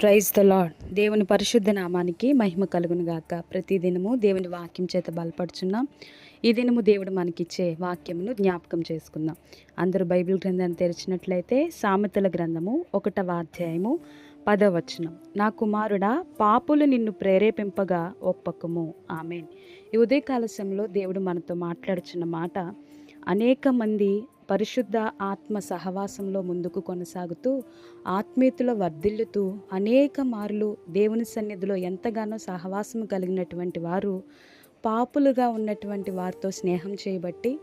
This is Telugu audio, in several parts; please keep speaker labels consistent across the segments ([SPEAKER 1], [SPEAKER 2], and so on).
[SPEAKER 1] ప్రైజ్ ద లాడ్ దేవుని పరిశుద్ధ నామానికి మహిమ కలుగును గాక. ప్రతిదినము దేవుని వాక్యం చేత బలపడుచున్నాం ఈ దినము దేవుడు మనకిచ్చే వాక్యమును జ్ఞాపకం చేసుకుందాం. అందరూ బైబిల్ గ్రంథాన్ని తెరిచినట్లయితే సామెతల గ్రంథము ఒకటవ అధ్యాయము పదవచనం నా కుమారుడా పాపులు నిన్ను ప్రేరేపింపగా ఒప్పకము. ఆమెన్. ఈ ఉదయకాల సమయంలో దేవుడు మనతో మాట్లాడుచున్న మాట అనేక మంది పరిశుద్ధ ఆత్మ సహవాసంలో ముందుకు కొనసాగుతూ ఆత్మీయతలో వర్ధిల్లుతూ అనేక మార్లు దేవుని సన్నిధిలో ఎంతగానో సహవాసం కలిగినటువంటి వారు పాపులుగా ఉన్నటువంటి వారితో స్నేహం చేయబట్టి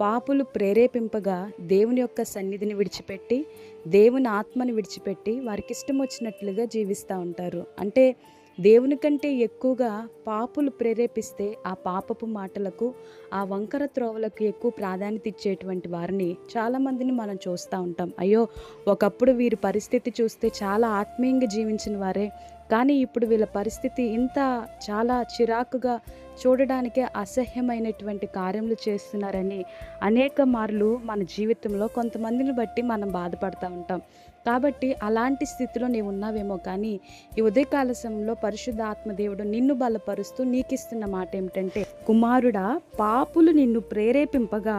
[SPEAKER 1] పాపులు ప్రేరేపింపగా దేవుని యొక్క సన్నిధిని విడిచిపెట్టి దేవుని ఆత్మని విడిచిపెట్టి వారికి ఇష్టం వచ్చినట్లుగా జీవిస్తూ ఉంటారు. అంటే దేవుని కంటే ఎక్కువగా పాపులు ప్రేరేపిస్తే ఆ పాపపు మాటలకు ఆ వంకర త్రోవలకు ఎక్కువ ప్రాధాన్యత ఇచ్చేటువంటి వారిని చాలామందిని మనం చూస్తూ ఉంటాం. అయ్యో ఒకప్పుడు వీరి పరిస్థితి చూస్తే చాలా ఆత్మీయంగా జీవించిన వారే కానీ ఇప్పుడు వీళ్ళ పరిస్థితి ఇంత చాలా చిరాకుగా చూడడానికే అసహ్యమైనటువంటి కార్యములు చేస్తున్నారని అనేక మార్లు మన జీవితంలో కొంతమందిని బట్టి మనం బాధపడుతూ ఉంటాం. కాబట్టి అలాంటి స్థితిలో నీవు ఉన్నావేమో కానీ ఈ ఉదయకాల సమయంలో పరిశుద్ధ ఆత్మదేవుడు నిన్ను బలపరుస్తూ నీకిస్తున్న మాట ఏమిటంటే కుమారుడా పాపులు నిన్ను ప్రేరేపింపగా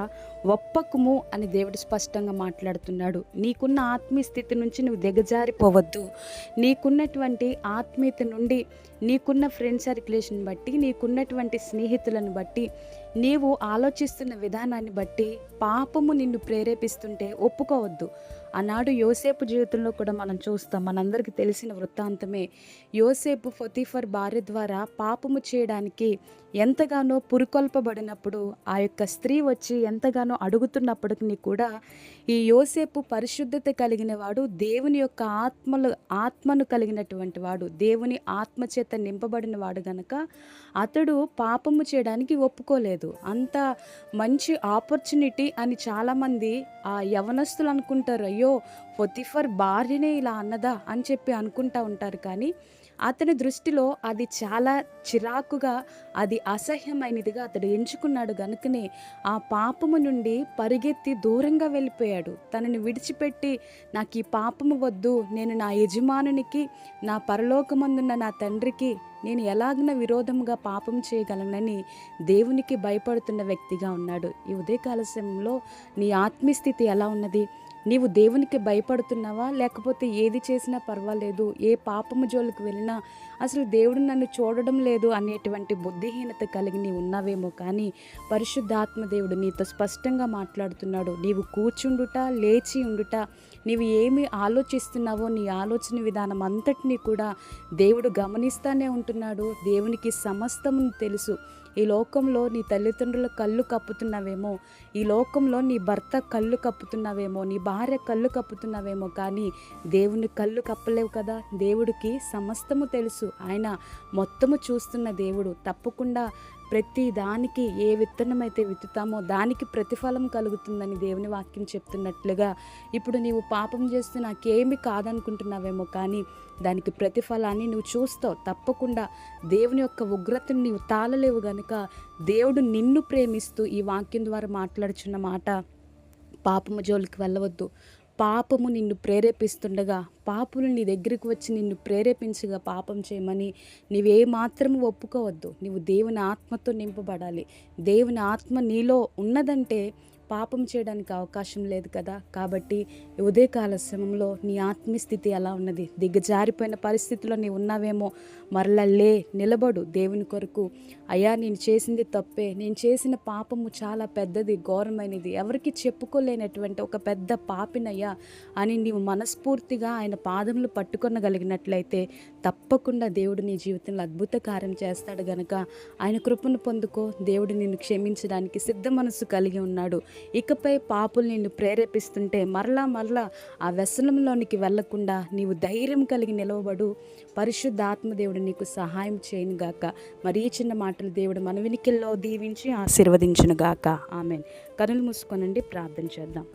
[SPEAKER 1] ఒప్పకుము అని దేవుడు స్పష్టంగా మాట్లాడుతున్నాడు. నీకున్న ఆత్మీయ స్థితి నుంచి నువ్వు దిగజారిపోవద్దు. నీకున్నటువంటి ఆత్మీయత నుండి నీకున్న ఫ్రెండ్ సర్క్యులేషన్ బట్టి నీకున్నటువంటి స్నేహితులను బట్టి నీవు ఆలోచిస్తున్న విధానాన్ని బట్టి పాపము నిన్ను ప్రేరేపిస్తుంటే ఒప్పుకోవద్దు. ఆనాడు యోసేపు జీవితంలో కూడా మనం చూస్తాం మనందరికీ తెలిసిన వృత్తాంతమే. యోసేపు ఫతీఫర్ భార్య ద్వారా పాపము చేయడానికి ఎంతగానో పురుకొల్పబడినప్పుడు ఆ యొక్క స్త్రీ వచ్చి ఎంతగానో అడుగుతున్నప్పటికీ కూడా ఈ యోసేపు పరిశుద్ధత కలిగిన వాడు దేవుని యొక్క ఆత్మలు ఆత్మను కలిగినటువంటి వాడు దేవుని ఆత్మచేత నింపబడిన వాడు గనక అతడు పాపము చేయడానికి ఒప్పుకోలేదు. అంత మంచి ఆపర్చునిటీ అని చాలామంది ఆ యవనస్తులు అనుకుంటారు అయ్యో పొతిఫర్ భార్యనే ఇలా అన్నదా అని చెప్పి అనుకుంటా ఉంటారు కానీ అతని దృష్టిలో అది చాలా చిరాకుగా అది అసహ్యమైనదిగా అతడు ఎంచుకున్నాడు గనుకనే ఆ పాపము నుండి పరిగెత్తి దూరంగా వెళ్ళిపోయాడు. తనని విడిచిపెట్టి నాకు ఈ పాపము వద్దు నేను నా యజమానునికి నా పరలోకమందున్న నా తండ్రికి నేను ఎలాగిన విరోధంగా పాపం చేయగలనని దేవునికి భయపడుతున్న వ్యక్తిగా ఉన్నాడు. ఈ ఉదయకాల సమయంలో నీ ఆత్మీయస్థితి ఎలా ఉన్నది? నీవు దేవునికి భయపడుతున్నావా? లేకపోతే ఏది చేసినా పర్వాలేదు. ఏ పాపము జోలికి వెళ్ళినా అసలు దేవుడు నన్ను చూడడం లేదు అనేటువంటి బుద్ధిహీనత కలిగి నీ ఉన్నావేమో కానీ పరిశుద్ధాత్మ దేవుడు నీతో స్పష్టంగా మాట్లాడుతున్నాడు. నీవు కూర్చుండుట లేచి ఉండుట నీవు ఏమి ఆలోచిస్తున్నావో నీ ఆలోచన విధానం అంతటినీ కూడా దేవుడు గమనిస్తానే ఉంటున్నాడు. దేవునికి సమస్తము తెలుసు. ఈ లోకంలో నీ తల్లిదండ్రుల కళ్ళు కప్పుతున్నావేమో ఈ లోకంలో నీ భర్త కళ్ళు కప్పుతున్నావేమో నీ భార్య కళ్ళు కప్పుతున్నావేమో కానీ దేవుని కళ్ళు కప్పలేవు కదా? దేవుడికి సమస్తము తెలుసు. ఆయన మొత్తము చూస్తున్న దేవుడు. తప్పకుండా ప్రతి దానికి ఏ విత్తనం అయితే విత్తుతామో దానికి ప్రతిఫలం కలుగుతుందని దేవుని వాక్యం చెప్తున్నట్లుగా ఇప్పుడు నీవు పాపం చేస్తే నాకేమి కాదనుకుంటున్నావేమో కానీ దానికి ప్రతిఫలాన్ని నువ్వు చూస్తావు. తప్పకుండా దేవుని యొక్క ఉగ్రతను నీవు తాళలేవు గనుక దేవుడు నిన్ను ప్రేమిస్తూ ఈ వాక్యం ద్వారా మాట్లాడుచున్న మాట పాపము జోలికి వెళ్ళవద్దు. పాపము నిన్ను ప్రేరేపిస్తుండగా పాపులు నీ దగ్గరికి వచ్చి నిన్ను ప్రేరేపించగా పాపం చేయమని నీవే మాత్రం ఒప్పుకోవద్దు. నీవు దేవుని ఆత్మతో నింపబడాలి. దేవుని ఆత్మ నీలో ఉన్నదంటే పాపం చేయడానికి అవకాశం లేదు కదా. కాబట్టి ఉదయకాల సమయంలో నీ ఆత్మీయస్థితి ఎలా ఉన్నది. దిగజారిపోయిన పరిస్థితిలో నీ ఉన్నావేమో. మరలా లే నిలబడు దేవుని కొరకు. అయ్యా నేను చేసింది తప్పే. నేను చేసిన పాపము చాలా పెద్దది ఘోరమైనది. ఎవరికి చెప్పుకోలేనటువంటి ఒక పెద్ద పాపినయ్యా అని నీవు మనస్ఫూర్తిగా ఆయన పాదములు పట్టుకొనగలిగినట్లయితే తప్పకుండా దేవుడు నీ జీవితంలో అద్భుత కార్యం చేస్తాడు గనక. ఆయన కృపను పొందుకో. దేవుడు నిన్ను క్షమించడానికి సిద్ధ మనసు కలిగి ఉన్నాడు. ఇకపై పాపులు నిన్ను ప్రేరేపిస్తుంటే మరలా మరలా ఆ వ్యసనంలోనికి వెళ్ళకుండా నీవు ధైర్యం కలిగి నిలవబడు. పరిశుద్ధ ఆత్మదేవుడు నీకు సహాయం చేయను గాక. మరి ఈ చిన్న మాటలు దేవుడు మన వినికిల్లో దీవించి ఆశీర్వదించునుగాక ఆమెన్. కనులు మూసుకోనండి ప్రార్థన చేద్దాం.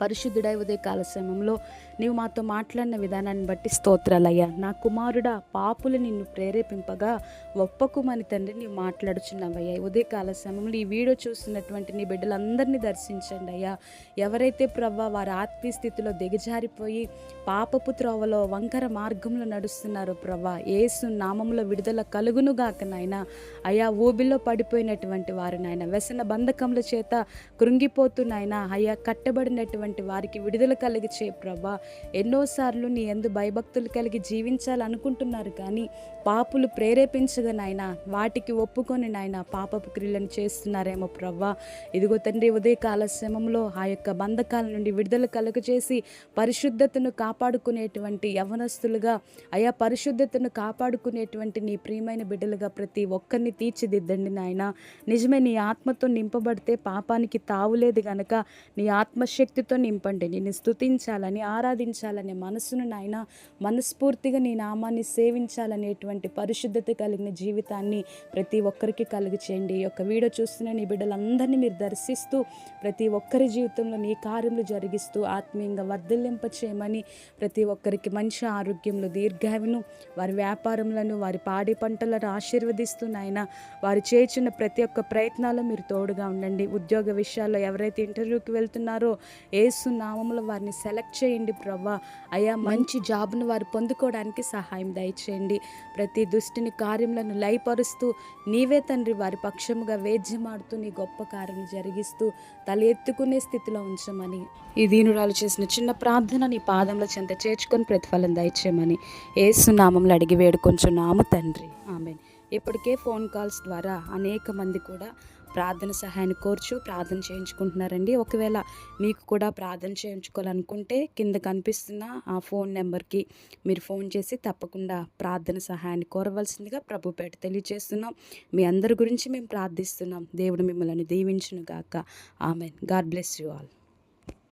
[SPEAKER 1] పరిశుద్ధుడై ఉదయ కాల సమయంలో నీవు మాతో మాట్లాడిన విధానాన్ని బట్టి స్తోత్రాలయ్యా. నా కుమారుడా పాపులు నిన్ను ప్రేరేపింపగా ఒప్పకుమని తండ్రి నీవు మాట్లాడుచున్నావయ్యా. ఉదయ కాల సమయంలో ఈ వీడియో చూస్తున్నటువంటి నీ బిడ్డలందరినీ దర్శించండి అయ్యా. ఎవరైతే ప్రవ్వ వారి ఆత్మీయ స్థితిలో దిగజారిపోయి పాపపు త్రోవలో వంకర మార్గంలో నడుస్తున్నారో ప్రవ్వ ఏసు నామంలో విడుదల కలుగును గాక నాయన. అయా ఊబిలో పడిపోయినటువంటి వారు నాయన. వ్యసన బంధకముల చేత కృంగిపోతున్నాయన అయ్యా కట్టబడినటువంటి వారికి విడుదల కలిగి చే ప్రభా ఎన్నోసార్లు నీ ఎందు భయభక్తులు కలిగి జీవించాలనుకుంటున్నారు కానీ పాపులు ప్రేరేపించగా నాయన. వాటికి ఒప్పుకొని నాయన పాపపు క్రియలను చేస్తున్నారేమో ప్రవ్వా ఇదిగో తండ్రి ఉదయకాల శ్రమంలో ఆ యొక్క బంధకాల నుండి విడుదల కలుగజేసి పరిశుద్ధతను కాపాడుకునేటువంటి యవనస్తులుగా అయా పరిశుద్ధతను కాపాడుకునేటువంటి నీ ప్రియమైన బిడ్డలుగా ప్రతి ఒక్కరిని తీర్చిదిద్దండి నాయన. నిజమే నీ ఆత్మతో నింపబడితే పాపానికి తావులేదు గనక నీ ఆత్మశక్తితో నింపండి. నిన్ను స్థుతించాలని ఆరాధించాలనే మనసును నాయన మనస్ఫూర్తిగా నీ నామాన్ని సేవించాలనేటువంటి పరిశుద్ధత కలిగిన జీవితాన్ని ప్రతి ఒక్కరికి కలిగి చేయండి. ఈ యొక్క వీడియో చూస్తున్న నీ బిడ్డలందరినీ మీరు దర్శిస్తూ ప్రతి ఒక్కరి జీవితంలో నీ కార్యములు జరిగిస్తూ ఆత్మీయంగా వర్ధిల్లింప చేయమని ప్రతి ఒక్కరికి మంచి ఆరోగ్యంలో దీర్ఘాయువును వారి వ్యాపారములను వారి పాడి పంటలను ఆశీర్వదిస్తూ నాయన వారు చేర్చిన ప్రతి ఒక్క ప్రయత్నాలు మీరు తోడుగా ఉండండి. ఉద్యోగ విషయాల్లో ఎవరైతే ఇంటర్వ్యూకి వెళ్తున్నారో ఏ ఏసు నామంలో వారిని సెలెక్ట్ చేయండి ప్రవ్వా అయా మంచి జాబ్ను వారు పొందుకోవడానికి సహాయం దయచేయండి. ప్రతి దుష్టిని కార్యములను లయపరుస్తూ నీవే తండ్రి వారి పక్షముగా వేద్యమాడుతూ నీ గొప్ప కార్యం జరిగిస్తూ తల ఎత్తుకునే స్థితిలో ఉంచమని. ఈ దీనురాలు చేసిన చిన్న ప్రార్థన నీ పాదంలో చెంత చేర్చుకొని ప్రతిఫలం దయచేయమని. ఏసునామంలో అడిగి వేడుకొంచున్నాము తండ్రి. ఆమె ఇప్పటికే ఫోన్ కాల్స్ ద్వారా అనేక మంది కూడా ప్రార్థన సహాయాన్ని కోర్చు ప్రార్థన చేయించుకుంటున్నారండి. ఒకవేళ మీకు కూడా ప్రార్థన చేయించుకోవాలనుకుంటే కింద కనిపిస్తున్న ఆ ఫోన్ నెంబర్కి మీరు ఫోన్ చేసి తప్పకుండా ప్రార్థన సహాయాన్ని కోరవలసిందిగా ప్రభుపేట తెలియజేస్తున్నాం. మీ అందరి గురించి మేము ప్రార్థిస్తున్నాం. దేవుడు మిమ్మల్ని దీవించును గాక amen. God bless you all.